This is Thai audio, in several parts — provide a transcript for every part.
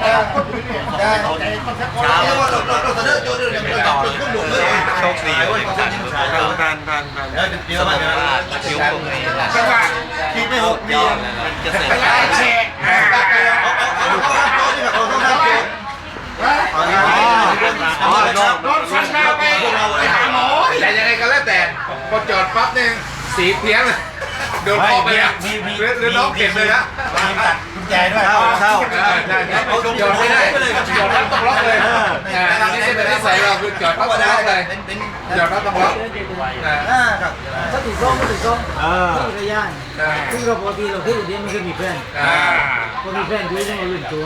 เช้าเราเราเราเสนอโจทย์เรื่องนี้ต่อเลยโชคดีเลยทานผ่านผ่านผ่านผ่านเดี๋ยวมาเดี๋ยวคิวตรงนี้จังหวะคิดไม่หกเดียวจะเสร็จไล่แฉะอ่าอ๋อรถฟันหน้าไปหาหมอแต่ยังไงก็แล้วแต่พอจอดปั๊บเนี่ยสีเพี้ยนเลยโดนออไปอะหรือหรือน้องเก็บเลยนะ แจด้วยเข้าเข้าใช่ใช่จอดไม่ได้จอดปั๊บต้องล็อกเลยอ่านี่เป็นนิสัยเราคือจอดปั๊บต้องล็อกเลยจอดปั๊บต้องล็อกอ่าครับถ้าติดกล้องไม่ติดกล้องเออที่ระยะอ่าซึ่งเราปกติเราขึ้นอยู่ดีมันคือมีเพื่อนอ่าพอมีเพื่อนด้วยต้องมาลื่นตัว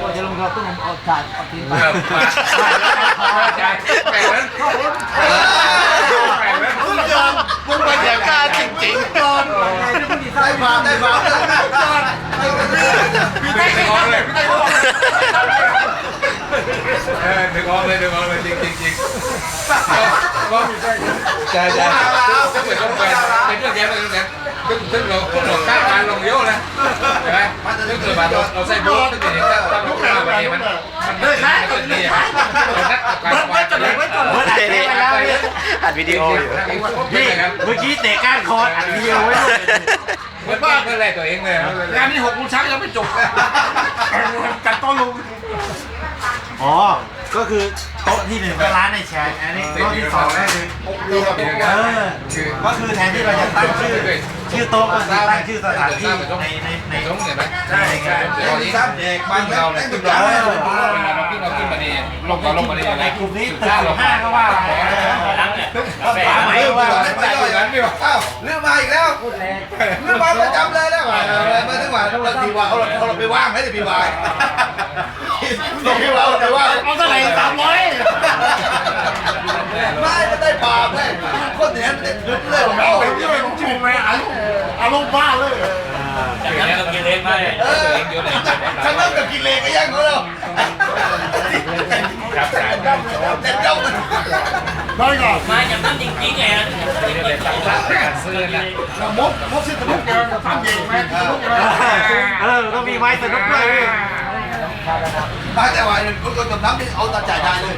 พอจะลงเราต้องเอาถาดเอาทิ้งไปเออมาใจแปลกนั้นแปลกนั้น คุณยอมมึงบรรยากาศจริงๆก่อนได้ฟาได้ฟา พี่เต้ดึงออกเลยพี่เต้ เออดึงออกเลยดึงออกเลยจริงจริงจริงก็ใช่ใช่ถ้าเกิดต้องไปเป็นเรื่องแย่เป็นเรื่องแย่ซึ่งซึ่งเราเรากล้าการลงเยอะนะใช่ไหมถ้าเกิดมาเราเราใส่บูทถ้าเกิดถ้าถ้าเราเข้ามาแบบนี้มันมันไม่ใช่ก็ดีอะเรานัดการไว้ก่อนไว้ก่อนเมื่อไหร่เนี่ยอัดวิดีโออยู่พี่พี่เมื่อกี้เตะก้านคออัดวิดีโอไว้ด้วยเหมือนบ้านเมื่อไรตัวเองเลยงานนี้หกโมงเช้ายังไม่จบจัดโต๊ะลุงอ๋อ ก็คือโต๊ะที่หนึ่งก็ร้านในแชร์อันนี้โต๊ะที่สองก็คือดูกับผมเออก็คือแทนที่เราจะตั้งชื่อชื่อโต๊ะก็คือตั้งชื่อสถานที่ในในในตรงเห็นไหมใช่ใช่ตอนนี้เด็กบ้านเราเนี่ยขึ้นเราเราขึ้นเราขึ้นมาดีลงเราลงมาดีในกลุ่มนี้ตึกสิบห้าก็ว่าไปถามไหมว่าไม่ย่อยกันไม่ว่าอ้าวเรื่องมาอีกแล้วพูดแรงเรื่องมาประจำเลยแล้วว่ามาถึงว่าเราทีว่าเขาเราไปว่างไหมเดี๋ยวพี่วายเราพี่ว่า เอาเท่าไหร่สามร้อยไม่ไม่ได้ปากเลยคนเนี้ยเด็ดเลยของเราเป็นที่เป็นชื่อไหมอารมณ์อารมณ์บ้าเลยจากนั้นเรากินเล็กไปเออฉันเริ่มกับกินเล็กก็ยังเขาแล้วครับเด็ดเจ้ามันน้ก่อนมาจากนั้นจริงๆไงฮะซื้อนะเรามดมดสิสนุกเกินทำเองไหมสนุกไหมเออต้องมีไม้สนุกด้วย มาแต่ว่าคนคนจมน้ำนี่เอาตาจ่ายได้เลย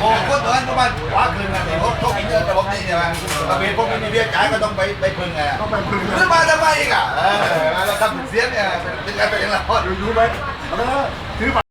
โอ้คนตัวนั้นประมาว้าคืนกันเนี่ยเขาเขากินเยอะแต่ผมนี่ใช่ไหมประเภทพวกนี้มีเบี้ยจ่ายก็ต้องไปไปพึ่งไงต้องไปพึ่งหรือมาทำไมอีกอะเออเราทำเสียเนี่ยเป็นอะไรเป็นอะไรอยู่ไหมเออถือ